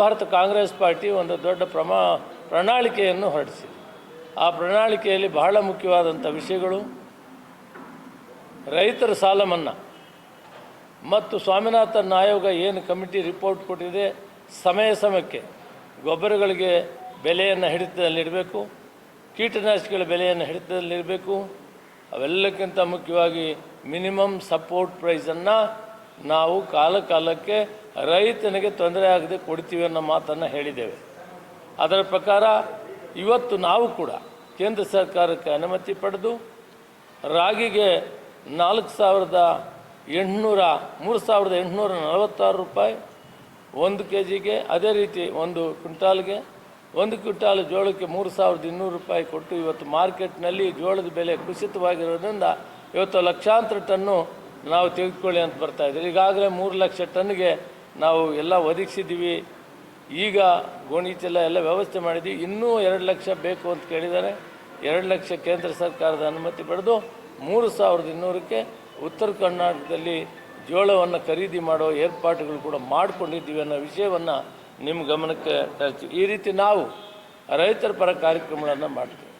Bharat Congress party ಒಂದು ದೊಡ್ಡ ಪ್ರಮಾ ಪ್ರಣಾಳಿಕೆಯನ್ನು ಹೊರಡಿಸಿದೆ ಆ ಪ್ರಣಾಳಿಕೆಯಲ್ಲಿ ಬಹಳ ಮುಖ್ಯವಾದಂಥ ವಿಷಯಗಳು, ರೈತರ ಸಾಲ ಮನ್ನಾ ಮತ್ತು ಸ್ವಾಮಿನಾಥನ್ ಆಯೋಗ ಏನು ಕಮಿಟಿ ರಿಪೋರ್ಟ್ ಕೊಟ್ಟಿದೆ, ಸಮಯ ಸಮಯಕ್ಕೆ ಗೊಬ್ಬರಗಳಿಗೆ ಬೆಲೆಯನ್ನು ಹಿಡಿತದಲ್ಲಿಡಬೇಕು ಕೀಟನಾಶಕಗಳ ಬೆಲೆಯನ್ನು ಹಿಡಿತದಲ್ಲಿರಬೇಕು ಅವೆಲ್ಲಕ್ಕಿಂತ ಮುಖ್ಯವಾಗಿ ಮಿನಿಮಮ್ ಸಪೋರ್ಟ್ ಪ್ರೈಸನ್ನು ನಾವು ಕಾಲ ಕಾಲಕ್ಕೆ ರೈತನಿಗೆ ತೊಂದರೆ ಆಗದೆ ಕೊಡ್ತೀವಿ ಅನ್ನೋ ಮಾತನ್ನು ಹೇಳಿದ್ದೇವೆ. ಅದರ ಪ್ರಕಾರ ಇವತ್ತು ನಾವು ಕೂಡ ಕೇಂದ್ರ ಸರ್ಕಾರಕ್ಕೆ ಅನುಮತಿ ಪಡೆದು ರಾಗಿಗೆ ನಾಲ್ಕು ಸಾವಿರದ ಎಂಟುನೂರ, ಮೂರು ಸಾವಿರದ ಎಂಟುನೂರ ನಲವತ್ತಾರು ರೂಪಾಯಿ, ಒಂದು ಕೆ ಜಿಗೆ ಅದೇ ರೀತಿ ಒಂದು ಕ್ವಿಂಟಾಲ್ಗೆ, ಒಂದು ಕ್ವಿಂಟಾಲ್ ಜೋಳಕ್ಕೆ ಮೂರು ಸಾವಿರದ ಇನ್ನೂರು ರೂಪಾಯಿ ಕೊಟ್ಟು ಇವತ್ತು ಮಾರ್ಕೆಟ್ನಲ್ಲಿ ಜೋಳದ ಬೆಲೆ ಕುಸಿತವಾಗಿರೋದ್ರಿಂದ ಇವತ್ತು ಲಕ್ಷಾಂತರ ಟನ್ನು ನಾವು ತೆಗೆದುಕೊಳ್ಳಿ ಅಂತ ಬರ್ತಾ ಇದ್ದೀವಿ ಈಗಾಗಲೇ ಮೂರು ಲಕ್ಷ ಟನ್ಗೆ ನಾವು ಎಲ್ಲ ಒದಗಿಸಿದ್ದೀವಿ. ಈಗ ಗೋಣಿಚೆಲ್ಲ ಚೀಲ ಎಲ್ಲ ವ್ಯವಸ್ಥೆ ಮಾಡಿದ್ವಿ. ಇನ್ನೂ ಎರಡು ಲಕ್ಷ ಬೇಕು ಅಂತ ಕೇಳಿದ್ದಾರೆ. ಎರಡು ಲಕ್ಷ ಕೇಂದ್ರ ಸರ್ಕಾರದ ಅನುಮತಿ ಪಡೆದು ಮೂರು ಸಾವಿರದ ಇನ್ನೂರಕ್ಕೆ ಉತ್ತರ ಕರ್ನಾಟಕದಲ್ಲಿ ಜೋಳವನ್ನು ಖರೀದಿ ಮಾಡೋ ಏರ್ಪಾಟುಗಳು ಕೂಡ ಮಾಡಿಕೊಂಡಿದ್ದೀವಿ ಅನ್ನೋ ವಿಷಯವನ್ನು ನಿಮ್ಮ ಗಮನಕ್ಕೆ ತರ್ತೀವಿ ಈ ರೀತಿ ನಾವು ರೈತರ ಪರ ಕಾರ್ಯಕ್ರಮಗಳನ್ನು ಮಾಡ್ತೀವಿ.